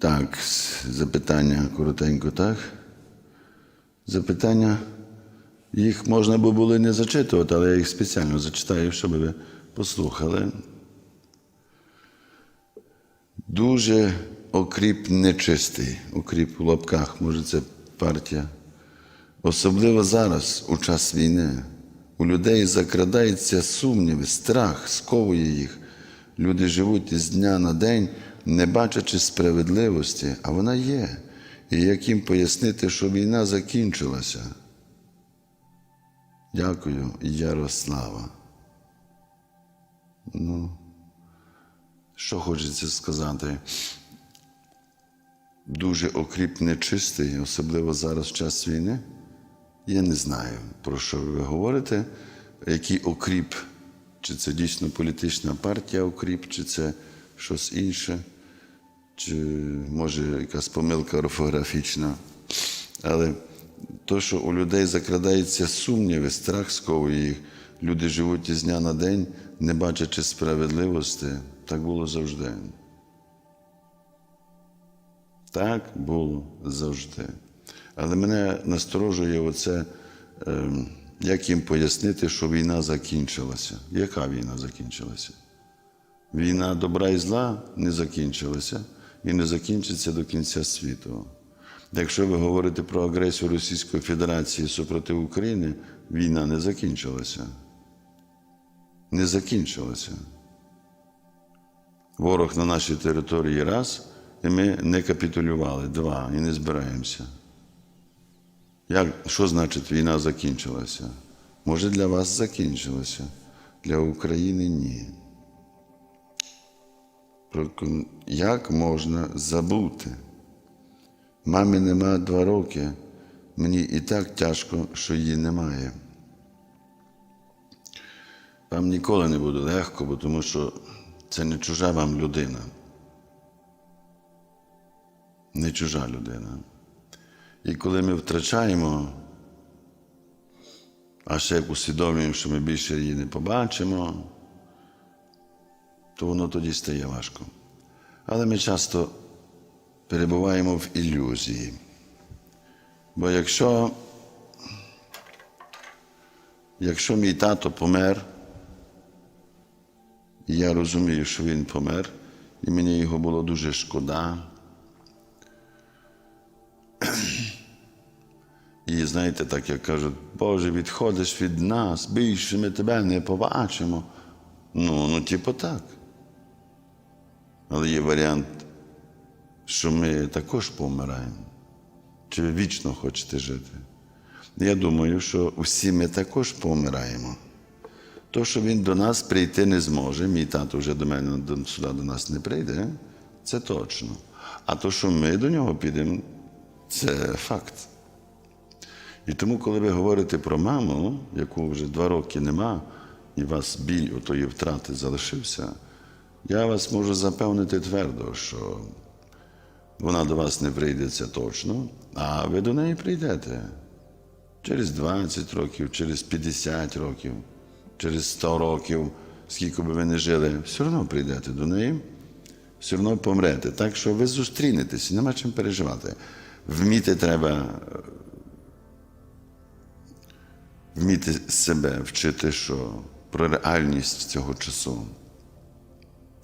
Так, запитання коротенько, так? Запитання. Їх можна би було не зачитувати, але я їх спеціально зачитаю, щоб ви послухали. Дуже окріп нечистий, окріп у лапках, може, це партія. Особливо зараз, у час війни, у людей закрадається сумніви, страх, сковує їх. Люди живуть із дня на день, не бачачи справедливості, а вона є. І як їм пояснити, що війна закінчилася? Дякую, Ярослава. Ну, що хочеться сказати? Дуже окріп нечистий, особливо зараз в час війни. Я не знаю, про що ви говорите, який окріп, чи це дійсно політична партія окріп, чи це щось інше, чи може якась помилка орфографічна. Але то, що у людей закрадається сумніви, страх сковує їх, люди живуть із дня на день, не бачачи справедливості, так було завжди. Так було завжди. Але мене насторожує оце, е, як їм пояснити, що війна закінчилася. Яка війна закінчилася? Війна добра і зла не закінчилася і не закінчиться до кінця світу. Якщо ви говорите про агресію Російської Федерації супроти України, війна не закінчилася. Не закінчилася. Ворог на нашій території раз, і ми не капітулювали два і не збираємося. Як, що значить війна закінчилася? Може, для вас закінчилася, для України ні. Як можна забути? Мамі нема два роки, мені і так тяжко, що її немає. Вам ніколи не буде легко, бо тому що це не чужа вам людина. Не чужа людина. І коли ми втрачаємо, а ще усвідомлюємо, що ми більше її не побачимо, то воно тоді стає важко. Але ми часто перебуваємо в ілюзії. Бо якщо, якщо мій тато помер, і я розумію, що він помер, і мені його було дуже шкода. І знаєте, так як кажуть, Боже, відходиш від нас, більше ми тебе не побачимо. Ну, ну, типу так. Але є варіант, що ми також помираємо. Чи ви вічно хочете жити? Я думаю, що всі ми також помираємо. То, що він до нас прийти не зможе, мій тато вже до мене сюди до нас не прийде, це точно. А то, що ми до нього підемо, це факт. І тому, коли ви говорите про маму, яку вже два роки нема, і у вас біль отої втрати залишився, я вас можу запевнити твердо, що вона до вас не прийде це точно, а ви до неї прийдете через 20 років, через 50 років, через 100 років, скільки би ви не жили, все одно прийдете до неї, все одно помрете. Так що ви зустрінетеся, нема чим переживати. Вміти треба вміти себе вчити, що про реальність цього часу.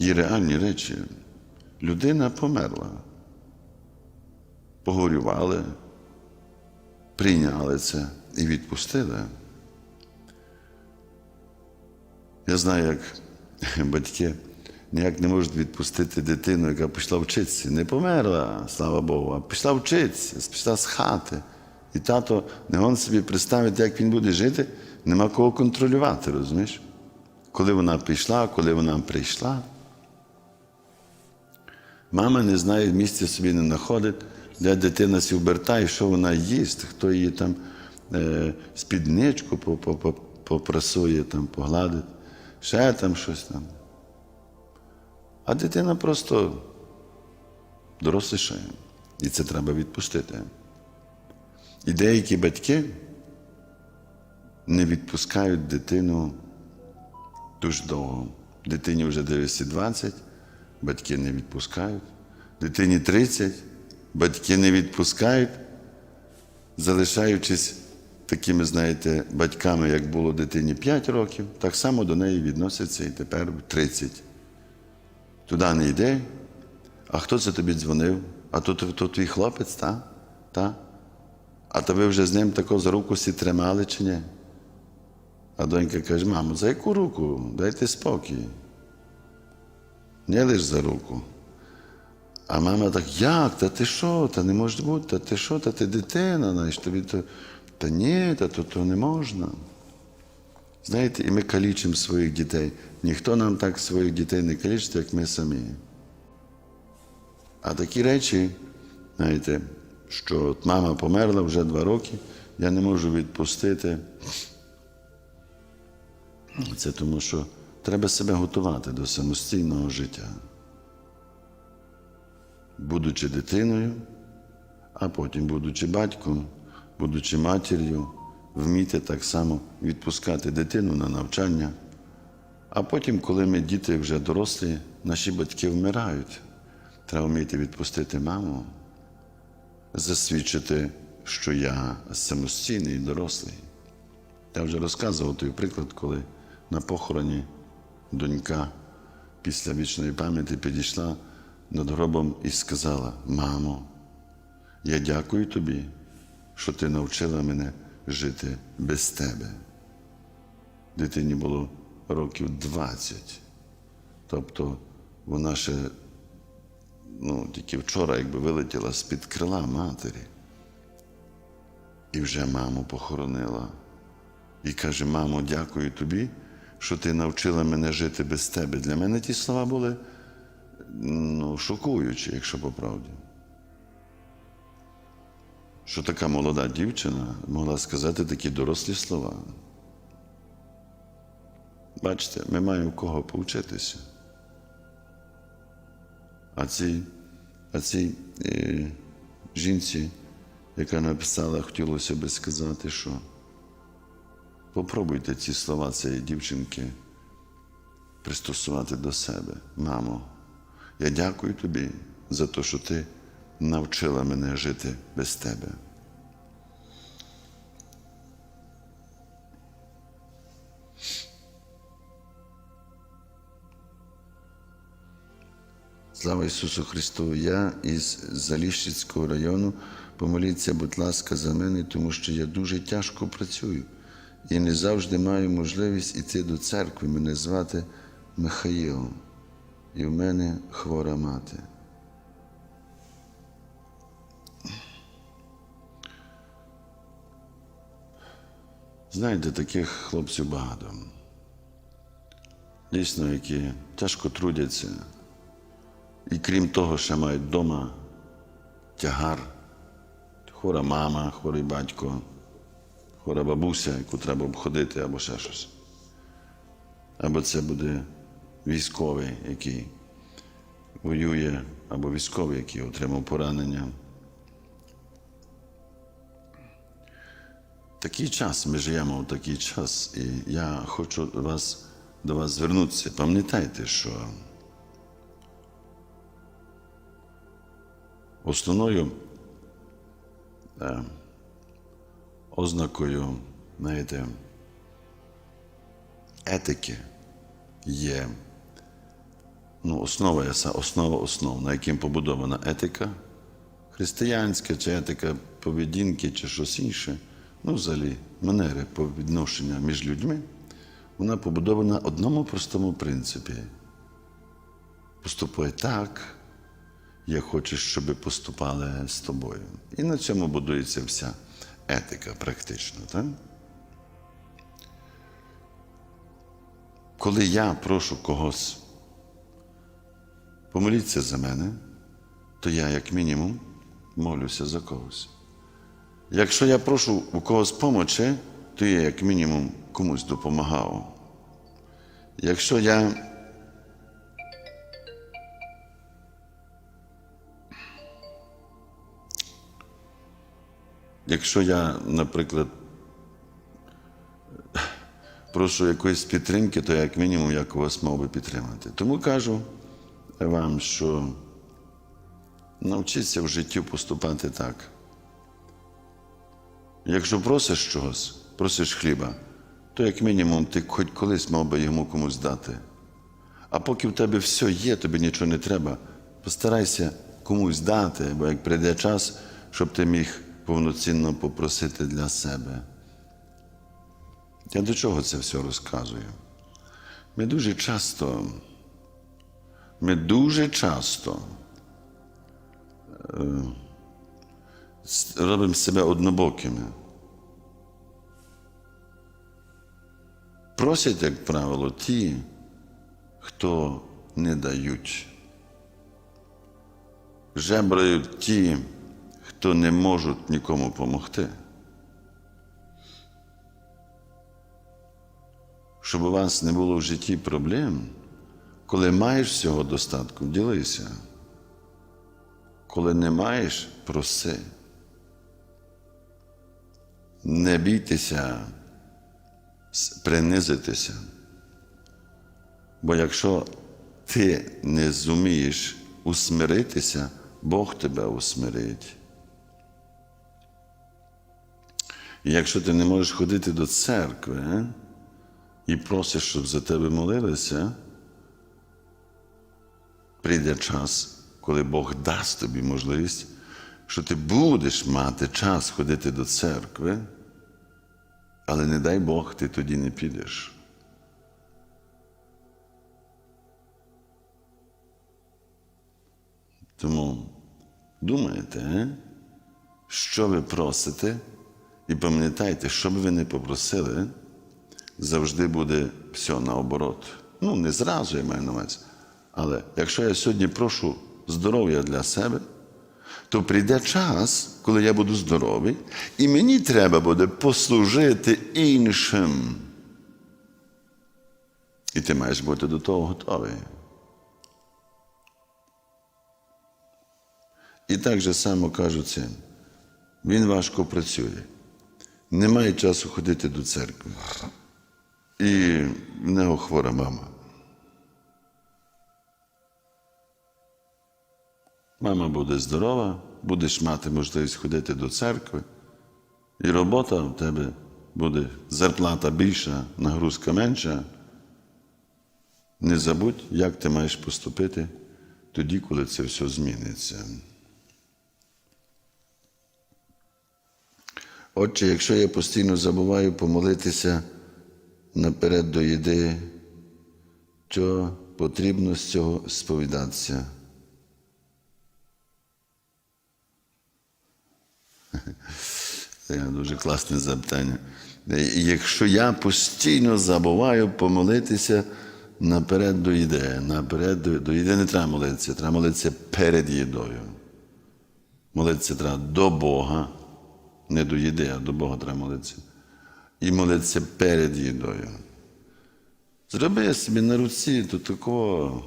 Є реальні речі. Людина померла. Погорювали, прийняли це і відпустили. Я знаю, як батьки ніяк не можуть відпустити дитину, яка пішла вчитися. Не померла, слава Богу, а пішла вчитися, пішла з хати. І тато не он собі представити, як він буде жити, нема кого контролювати, розумієш? Коли вона пішла, коли вона прийшла. Мама не знає, місця собі не знаходить, де дитина сі обертає, що вона їсть, хто її там е, спідничку по- по- по- попрасує, там, погладить, ще там щось там. А дитина просто дорослішає. І це треба відпустити. І деякі батьки не відпускають дитину дуже довго. Дитині вже 920, батьки не відпускають. дитині 30, батьки не відпускають, залишаючись такими, знаєте, батьками, як було дитині 5 років, так само до неї відносяться і тепер 30. Туди не йди. А хто це тобі дзвонив? А то, то, то твій хлопець, та? та? А то ви вже з ним тако за руку сі тримали чи ні? А донька каже, мамо, за яку руку? Дайте спокій. Не лиш за руку. А мама так, як? Та ти що? Та не може бути, та ти що, та ти дитина, знаєш, тобі то. Та ні, та то, то не можна. Знаєте, і ми калічимо своїх дітей. Ніхто нам так своїх дітей не калічить, як ми самі. А такі речі, знаєте, що от мама померла вже два роки, я не можу відпустити. Це тому, що треба себе готувати до самостійного життя. Будучи дитиною, а потім, будучи батьком, будучи матір'ю, вміти так само відпускати дитину на навчання. А потім, коли ми діти вже дорослі, наші батьки вмирають. Треба вміти відпустити маму, засвідчити, що я самостійний і дорослий. Я вже розказував той приклад, коли на похороні донька після вічної пам'яті підійшла над гробом і сказала: Мамо, я дякую тобі, що ти навчила мене жити без тебе. Дитині було років 20. Тобто вона ще ну, тільки вчора якби вилетіла з-під крила матері. І вже маму похоронила. І каже: мамо, дякую тобі, що ти навчила мене жити без тебе. Для мене ті слова були ну, шокуючі, якщо по правді. Що така молода дівчина могла сказати такі дорослі слова. Бачите, ми маємо кого повчитися. А цій, а цій е, жінці, яка написала, хотілося би сказати, що попробуйте ці слова цієї дівчинки пристосувати до себе. Мамо, я дякую тобі за те, що ти навчила мене жити без тебе. Слава Ісусу Христу! Я із Заліщицького району. Помоліться, будь ласка, за мене, тому що я дуже тяжко працюю і не завжди маю можливість іти до церкви. Мене звати Михаїл, і в мене хвора мати. Знаєте, таких хлопців багато. Дійсно, які тяжко трудяться. І крім того, ще мають вдома тягар, хвора мама, хворий батько, хвора бабуся, яку треба обходити або ще щось. Або це буде військовий, який воює, або військовий, який отримав поранення. Такий час, ми живемо в такий час, і я хочу вас, до вас звернутися. Пам'ятайте, що Основною е, ознакою, знаєте, етики є ну, основа, основа основ, на яким побудована етика християнська, чи етика поведінки, чи щось інше, ну, взагалі, манери відношення між людьми, вона побудована на одному простому принципі. Поступай так як хочеш, щоб поступали з тобою. І на цьому будується вся етика практично. Так? Коли я прошу когось помоліться за мене, то я, як мінімум, молюся за когось. Якщо я прошу у когось помочі, то я, як мінімум, комусь допомагав. Якщо я Якщо я, наприклад, прошу якоїсь підтримки, то як мінімум я когось мав би підтримати. Тому кажу вам, що Навчися в житті поступати так. Якщо просиш чогось, просиш хліба, то як мінімум ти хоч колись мав би йому комусь дати. А поки в тебе все є, тобі нічого не треба, постарайся комусь дати, бо як прийде час, щоб ти міг повноцінно попросити для себе. Я до чого це все розказую? Ми дуже часто, ми дуже часто е, робимо себе однобокими. Просять, як правило, ті, хто не дають. Жебрають ті, хто не можуть нікому допомогти. Щоб у вас не було в житті проблем, коли маєш всього достатку, ділися. Коли не маєш, проси. Не бійтеся принизитися. Бо якщо ти не зумієш усмиритися, Бог тебе усмирить. І якщо ти не можеш ходити до церкви і просиш, щоб за тебе молилися, прийде час, коли Бог дасть тобі можливість, що ти будеш мати час ходити до церкви, але не дай Бог, ти тоді не підеш. Тому думайте, е? що ви просите, і пам'ятайте, що б ви не попросили, завжди буде все наоборот. Ну, не зразу я маю на увазі. Але якщо я сьогодні прошу здоров'я для себе, то прийде час, коли я буду здоровий, і мені треба буде послужити іншим. І ти маєш бути до того готовий. І так же само кажуть. Він важко працює, не має часу ходити до церкви. І в нього хвора мама. Мама буде здорова, будеш мати можливість ходити до церкви, і робота в тебе буде зарплата більша, нагрузка менша. Не забудь, як ти маєш поступити тоді, коли це все зміниться. Отже, якщо я постійно забуваю помолитися наперед до їди, то потрібно з цього сповідатися. Це дуже класне запитання. Якщо я постійно забуваю помолитися наперед до їди, наперед до, до їди не треба молитися, треба молитися перед їдою. Молитися треба до Бога, не до їди, а до Бога треба молитися. І молитися перед їдою. Зроби собі на руці то такого,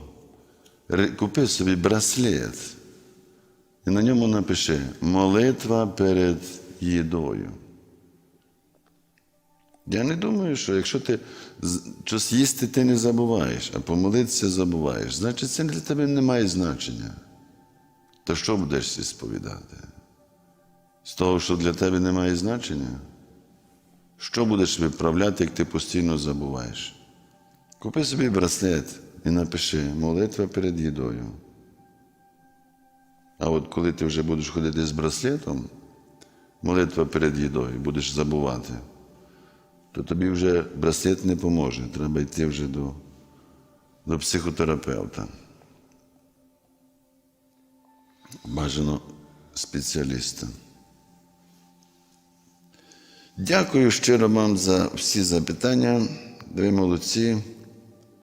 купи собі браслет. І на ньому напиши молитва перед їдою. Я не думаю, що якщо ти щось їсти, ти не забуваєш, а помолитися забуваєш, значить це для тебе не має значення. То що будеш сповідати? З того, що для тебе не має значення? Що будеш виправляти, як ти постійно забуваєш? Купи собі браслет і напиши молитва перед їдою. А от коли ти вже будеш ходити з браслетом, молитва перед їдою, будеш забувати, то тобі вже браслет не поможе. Треба йти вже до, до психотерапевта. Бажано спеціаліста. Дякую щиро вам за всі запитання. Ви молодці.